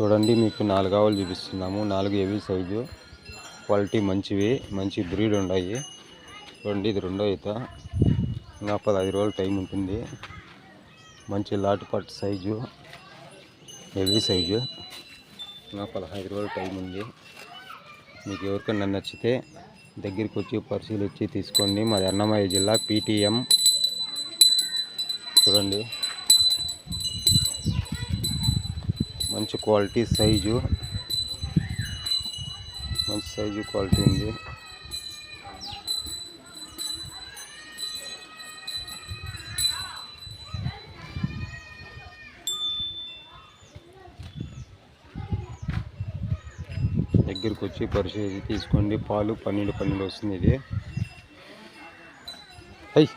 చూడండి మీకు నాలుగు ఆవులు చూపిస్తున్నాము. నాలుగు హెవీ సైజు. క్వాలిటీ మంచివి మంచి బ్రీడ్ ఉన్నాయి చూడండి ఇది రెండో ఈత. ఇంకా పదహైదు రోజులు టైం ఉంటుంది. మంచి లాటుపాటు సైజు హెవీ సైజు. ఇంకా పదహైదు రోజులు టైం ఉంది. మీకు ఎవరికైనా నచ్చితే దగ్గరికి వచ్చి పరిశీలించి తీసుకోండి. మాది అన్నమయ్య జిల్లా పీటీఎం. చూడండి. మంచి క్వాలిటీ సైజు. మంచి సైజు క్వాలిటీ ఉంది. దగ్గరికి వచ్చి పరిశీలించి తీసుకోండి. పాలు పన్నెండు పన్నెండు వస్తుంది ఇది. అయ్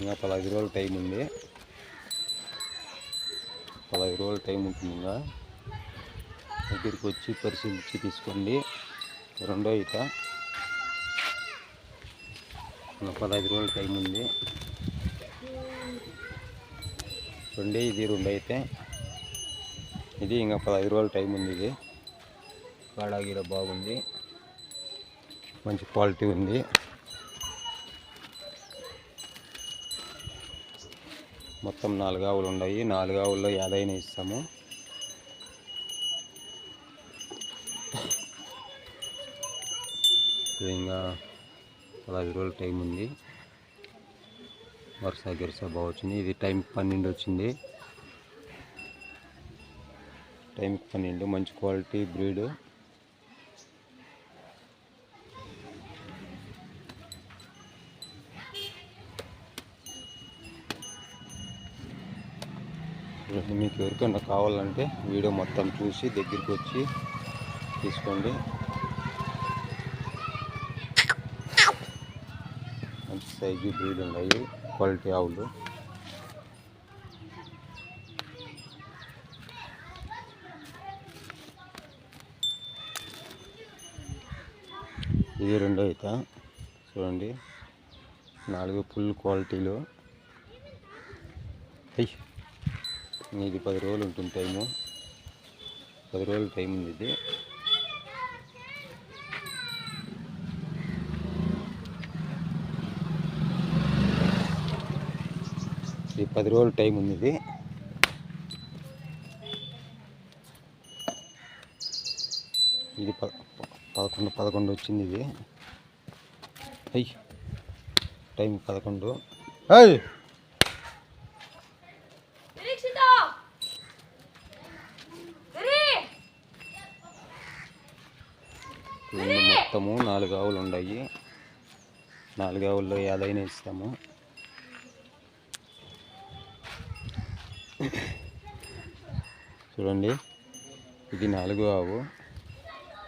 ఇంకా పదహైదు రోజులు టైం ఉంది. రోజులు టైం ఉంటుంది? ఇంకా దగ్గరికి వచ్చి పరిశీలించి తీసుకోండి. రెండో ఈత. పదహైదు రోజులు టైం ఉంది. రెండే ఇది రెండు అయితే ఇది ఇంకా పదహైదు రోజులు టైం ఉంది ఇది. కాడాగిర బాగుంది. మంచి క్వాలిటీ ఉంది. మొత్తం నాలుగు ఆవులు ఉన్నాయి. నాలుగు ఆవుల్లో యాదైన ఇస్తాము. ఇంకా పదహైదు రోజులు టైం ఉంది. వరుస గిరుస బాగా వచ్చింది. ఇది టైం పన్నెండు వచ్చింది. టైంకి పన్నెండు. మంచి క్వాలిటీ బ్రీడ్. మీకు ఎవరికైనా కావాలంటే వీడియో మొత్తం చూసి దగ్గరికి వచ్చి తీసుకోండి. మంచి సైజు బ్రీడ్ ఉన్నాయి. క్వాలిటీ ఆవులు. ఇది రెండో ఈత చూడండి. నాలుగు ఫుల్ క్వాలిటీలో అయ్యి. ఇది పది రోజులు ఉంటుంది టైము. పది రోజులు టైం ఉంది ఇది ఇది పది రోజులు టైం ఉంది ఇది ఇది ప పదకొండు పదకొండు వచ్చింది ఇది. అయ్యి టైం పదకొండు. అయ్యి మొత్తము నాలుగు ఆవులు ఉన్నాయి నాలుగు ఆవుల్లో ఏదైనా ఇస్తాము. చూడండి ఇది నాలుగో ఆవు.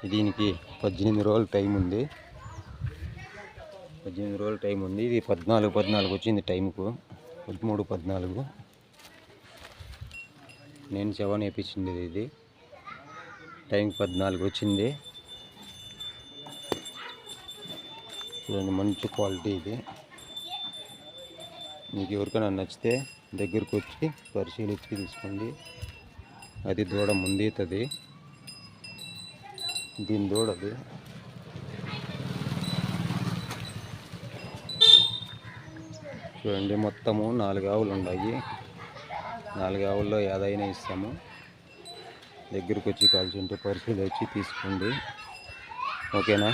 దీనికి పద్దెనిమిది రోజులు టైం ఉంది. పద్దెనిమిది రోజులు టైం ఉంది. ఇది పద్నాలుగు పద్నాలుగు వచ్చింది టైంకు పదమూడు పద్నాలుగు. నేను సెవెన్ వేయించింది ఇది. టైం పద్నాలుగు వచ్చింది. చూడండి మంచి క్వాలిటీ ఇది. మీకు ఎవరికైనా నచ్చితే దగ్గరకు వచ్చి పరిశీలించి తీసుకోండి. అది దూడ ముందీతది. దీని దూడది చూడండి మొత్తము నాలుగు ఆవులు ఉన్నాయి. నాలుగు ఆవుల్లో ఏదైనా ఇస్తాము. దగ్గరకు వచ్చి కాల్చుంటే వచ్చి తీసుకోండి. ఓకేనా?